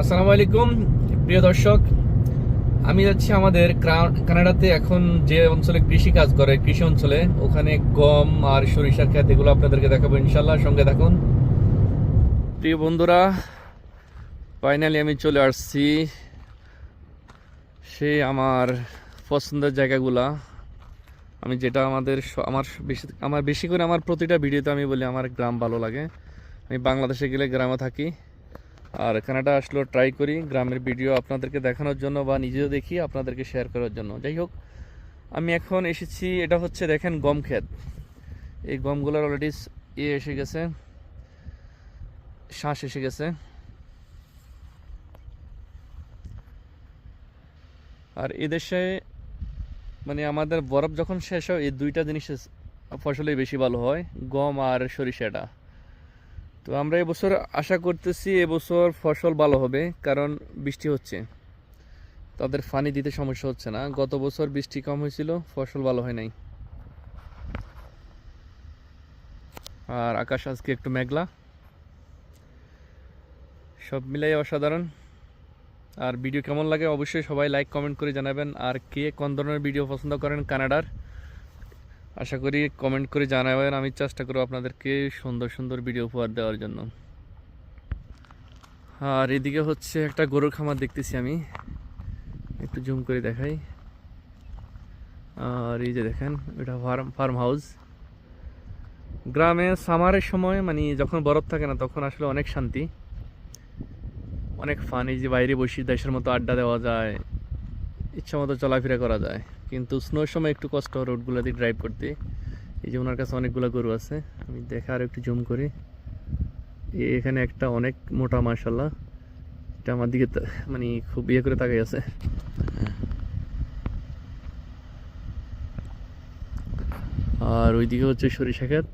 আসসালামু আলাইকুম, প্রিয় দর্শক। আমি যাচ্ছি আমাদের কানাডাতে এখন যে অঞ্চলে কৃষি কাজ করে, কৃষি অঞ্চলে, ওখানে গম আর সরিষার ক্ষেত, এগুলো আপনাদেরকে দেখাবো ইনশাল্লাহ সঙ্গে থাকুন। প্রিয় বন্ধুরা ফাইনালি আমি চলে আসছি সে আমার পছন্দের জায়গাগুলা। আমি যেটা আমাদের আমার বেশি আমার বেশি করে আমার প্রতিটা ভিডিওতে আমি বলি আমার গ্রাম ভালো লাগে। আমি বাংলাদেশে গেলে গ্রামে থাকি। আর কানাডা আসলেও ট্রাই করি, গ্রামের ভিডিও আপনাদেরকে দেখানোর জন্য বা নিজেও দেখি, আপনাদেরকে শেয়ার করার জন্য। যাই হোক, আমি এখন এসেছি, এটা হচ্ছে দেখেন গম ক্ষেত। এই গমগুলোর অলরেডি ইয়ে এসে গেছে শ্বাস এসে গেছে। আর এদেশে মানে আমাদের বরফ যখন শেষ হয়, এই দুইটা জিনিস ফসলই বেশি ভালো হয়, গম আর সরিষাটা। তো আমরা এবছর আশা করতেছি এবছর ফসল ভালো হবে, কারণ বৃষ্টি হচ্ছে। তাদের পানি দিতে সমস্যা হচ্ছে না। গত বছর বৃষ্টি কম হয়েছিল, ফসল ভালো হয় নাই। আর আকাশ আজকে একটু মেঘলা। সব মিলাই অসাধারণ। আর ভিডিও কেমন লাগে অবশ্যই সবাই লাইক কমেন্ট করে জানাবেন। আর কে কোন ধরনের ভিডিও পছন্দ করেন কানাডার আশা করি কমেন্ট করে জানাবেন। আমি চেষ্টা করব আপনাদেরকে সুন্দর সুন্দর ভিডিও উপহার দেওয়ার জন্য। আর এদিকে হচ্ছে একটা গরুর খামার দেখতেছি আমি। একটু জুম করে দেখাই। আর এই যে দেখেন, এটা ফার্ম ফার্ম হাউস গ্রামে সামারের সময় মানে যখন বরফ থাকে না, তখন আসলে অনেক শান্তি। অনেক ফান এই যে বাইরে বসে দেশের মতো আড্ডা দেওয়া যায়। ইচ্ছা মতো চলাফেরা করা যায়। কিন্তু স্নোর সময় একটু কষ্ট হয় রোডগুলো দিয়ে ড্রাইভ করতে। এই যে ওনার কাছে অনেকগুলো গরু আছে, আমি দেখা আর একটু জুম করি। এখানে একটা অনেক মোটা মার্শাল্লাহ এটা আমার দিকে মানে খুব ইয়ে করে তাকাই আছে। আর ওইদিকে হচ্ছে সরিষা ক্ষেত।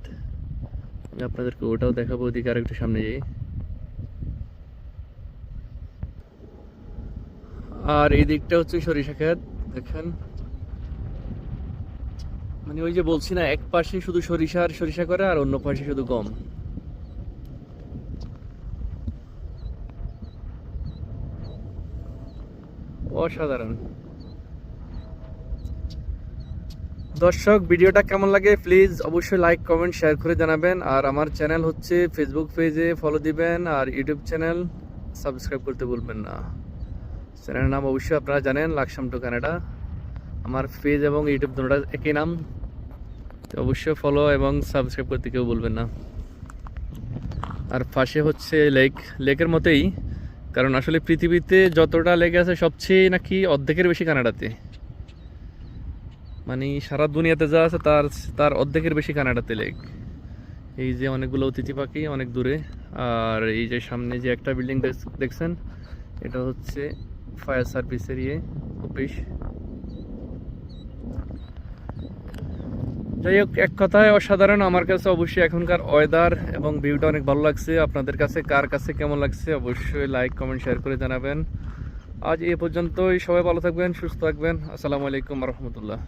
আমি আপনাদেরকে ওটাও দেখাবো ওইদিকে আর একটু সামনে যাই। আর এই দিকটা হচ্ছে সরিষা ক্ষেত, দেখেন। মানে ওই যে বলছি না, এক পাশে শুধু সরিষা আর সরিষা করে, আর অন্য পাশে শুধু গম। অসাধারণ। দর্শক, ভিডিওটা কেমন লাগে প্লিজ অবশ্যই লাইক, কমেন্ট, শেয়ার করে জানাবেন। আর আমার চ্যানেল হচ্ছে ফেসবুক পেজে ফলো দিবেন। আর ইউটিউব চ্যানেল সাবস্ক্রাইব করতে ভুলবেন না। চ্যানেলের নাম অবশ্যই আপনারা জানেন লাকসাম টু কানাডা আমার পেজ এবং ইউটিউব দুটোটা একই নাম। তো অবশ্যই ফলো এবং সাবস্ক্রাইব করতে কেউ বলবেন না। আর পাশে হচ্ছে লেক লেকের মতোই, কারণ আসলে পৃথিবীতে যতটা লেক আছে, সবচেয়ে নাকি অর্ধেকের বেশি কানাডাতে মানে সারা দুনিয়াতে যা আছে, তার তার অর্ধেকের বেশি কানাডাতে লেক এই যে অনেকগুলো অতিথি পাখি, অনেক দূরে। আর এই যে সামনে যে একটা বিল্ডিং দেখছেন, এটা হচ্ছে ফায়ার সার্ভিসের ইয়ে অফিস। যাই হোক, এক কথায় অসাধারণ। আমার কাছে অবশ্যই এখনকার ওয়েদার এবং ভিউটা অনেক ভালো লাগছে। আপনাদের কাছে কার কাছে কেমন লাগছে অবশ্যই লাইক কমেন্ট শেয়ার করে জানাবেন। আজ এই পর্যন্তই। সবাই ভালো থাকবেন, সুস্থ থাকবেন। আসসালামু আলাইকুম রহমতুল্লাহ।